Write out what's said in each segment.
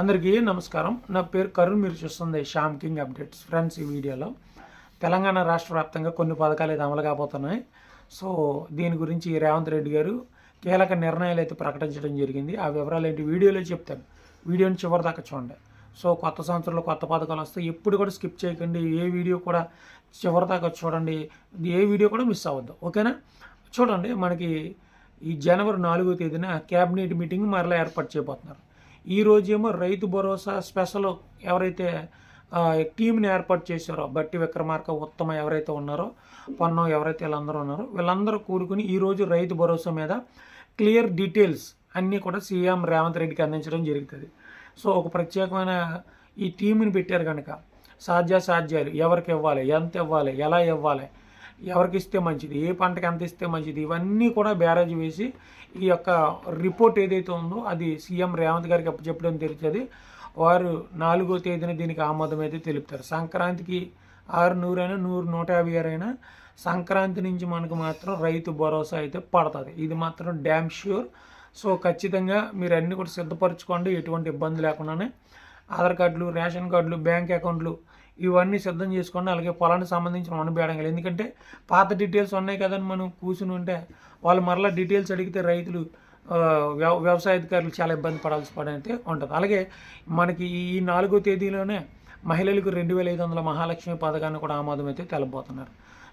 అందరికీ నమస్కారం. నా పేరు కరుణ్ మీరు చూస్తుంది శ్యామ్ కింగ్ అప్డేట్స్. ఫ్రెండ్స్ ఈ వీడియోలో తెలంగాణ రాష్ట్ర వ్యాప్తంగా కొన్ని పథకాలు అయితే అమలు కాబోతున్నాయి. సో దీని గురించి రేవంత్ రెడ్డి గారు కీలక నిర్ణయాలు అయితే ప్రకటించడం జరిగింది. ఆ వివరాలు ఏంటి వీడియోలో చెప్తాను. వీడియోని చివరి దాకా చూడండి. సో కొత్త సంవత్సరంలో కొత్త పథకాలు వస్తాయి ఎప్పుడు కూడా స్కిప్ చేయకండి. ఏ వీడియో కూడా చివరి దాకా చూడండి. ఏ వీడియో కూడా మిస్ అవ్వద్దు. ఓకేనా? చూడండి మనకి ఈ జనవరి నాలుగో తేదీన క్యాబినెట్ మీటింగ్ మరలా ఏర్పాటు చేయబోతున్నారు. ఈ రోజేమో రైతు భరోసా స్పెషల్ ఎవరైతే టీంని ఏర్పాటు చేశారో బట్టి విక్రమార్క ఉత్తమ ఎవరైతే ఉన్నారో పొన్నం ఎవరైతే వీళ్ళందరూ ఉన్నారో వీళ్ళందరూ కూడుకుని ఈరోజు రైతు భరోసా మీద క్లియర్ డీటెయిల్స్ అన్నీ కూడా సీఎం రేవంత్ రెడ్డికి అందించడం జరుగుతుంది. సో ఒక ప్రత్యేకమైన ఈ టీంని పెట్టారు కనుక సాధ్యాసాధ్యాలు ఎవరికి ఇవ్వాలి ఎంత ఇవ్వాలి ఎలా ఇవ్వాలి ఎవరికి ఇస్తే మంచిది ఏ పంటకి ఎంత ఇస్తే మంచిది ఇవన్నీ కూడా బ్యారేజ్ వేసి ఈ యొక్క రిపోర్ట్ ఏదైతే ఉందో అది సీఎం రేవంత్ గారికి అప్పచెప్పడం తెలుస్తుంది వారు నాలుగో తేదీన దీనికి ఆమోదం అయితే తెలుపుతారు. సంక్రాంతికి ఆరు నూరైనా నూరు నూట యాభై ఆరు అయినా సంక్రాంతి నుంచి మనకు మాత్రం రైతు భరోసా అయితే పడుతుంది. ఇది మాత్రం డ్యామ్ ష్యూర్. సో ఖచ్చితంగా మీరు అన్నీ కూడా సిద్ధపరచుకోండి ఎటువంటి ఇబ్బంది లేకుండానే. ఆధార్ కార్డులు రేషన్ కార్డులు బ్యాంక్ అకౌంట్లు ఇవన్నీ సిద్ధం చేసుకోండి అలాగే పొలానికి సంబంధించిన మన బేడంగా ఎందుకంటే పాత డీటెయిల్స్ ఉన్నాయి కదని మనం కూర్చుని ఉంటే. వాళ్ళు మరలా డీటెయిల్స్ అడిగితే రైతులు వ్యవ వ్యవసాయ అధికారులు చాలా ఇబ్బంది పడాల్సి పడైతే ఉంటుంది. అలాగే మనకి ఈ నాలుగో తేదీలోనే మహిళలకు రెండు వేల ఐదు వందల మహాలక్ష్మి పథకాన్ని కూడా ఆమోదం అయితే తెలబోతున్నారు.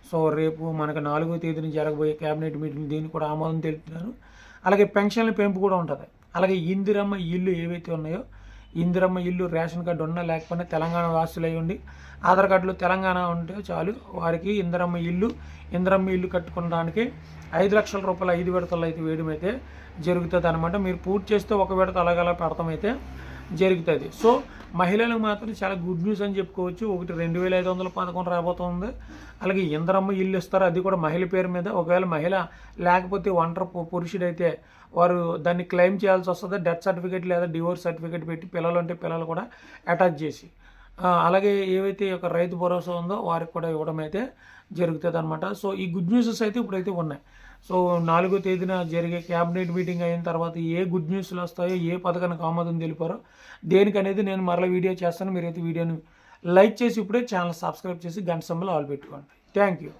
సో రేపు మనకు నాలుగో తేదీన జరగబోయే కేబినెట్ మీటింగ్ దీన్ని కూడా ఆమోదం తెలుపుతున్నారు. అలాగే పెన్షన్ల పెంపు కూడా ఉంటుంది. అలాగే ఇందిరమ్మ ఇల్లు ఏవైతే ఉన్నాయో ఇందిరమ్మ ఇల్లు రేషన్ కార్డు ఉన్నా లేకపోయినా తెలంగాణ వాసులై ఉండి ఆధార్ కార్డులో తెలంగాణ ఉంటే చాలు. వారికి ఇందిరమ్మ ఇల్లు ఇందిరమ్మ ఇల్లు కట్టుకోవడానికి ఐదు లక్షల రూపాయలు ఐదు విడతలు అయితే వేయడం అయితే జరుగుతుంది అనమాట మీరు పూర్తి చేస్తే ఒక విడత అలాగలా పెడతామైతే జరుగుతుంది. సో మహిళలకు మాత్రం చాలా గుడ్ న్యూస్ అని చెప్పుకోవచ్చు. ఒకటి రెండు వేల ఐదు వందల పథకం రాబోతుంది. అలాగే ఇంద్రమ్మ ఇల్లు ఇస్తారు. అది కూడా మహిళ పేరు మీద. ఒకవేళ మహిళ లేకపోతే ఒంటరి పురుషుడైతే వారు దాన్ని క్లెయిమ్ చేయాల్సి వస్తుంది. డెత్ సర్టిఫికేట్ లేదా డివోర్స్ సర్టిఫికేట్ పెట్టి పిల్లలు అంటే పిల్లలు కూడా అటాచ్ చేసి. అలాగే ఏవైతే యొక్క రైతు భరోసా ఉందో వారికి కూడా ఇవ్వడం అయితే జరుగుతుంది అనమాట సో ఈ గుడ్ న్యూసెస్ అయితే ఇప్పుడైతే ఉన్నాయి. సో నాలుగో తేదీన జరిగే క్యాబినెట్ మీటింగ్ అయిన తర్వాత ఏ గుడ్ న్యూస్లు వస్తాయో ఏ పథకానికి ఆమోదం తెలిపారో దేనికి అనేది నేను మరలా వీడియో చేస్తాను. మీరైతే వీడియోని లైక్ చేసి ఇప్పుడే ఛానల్ సబ్స్క్రైబ్ చేసి గంట సమ్మలో ఆల్ పెట్టుకోండి. Thank you.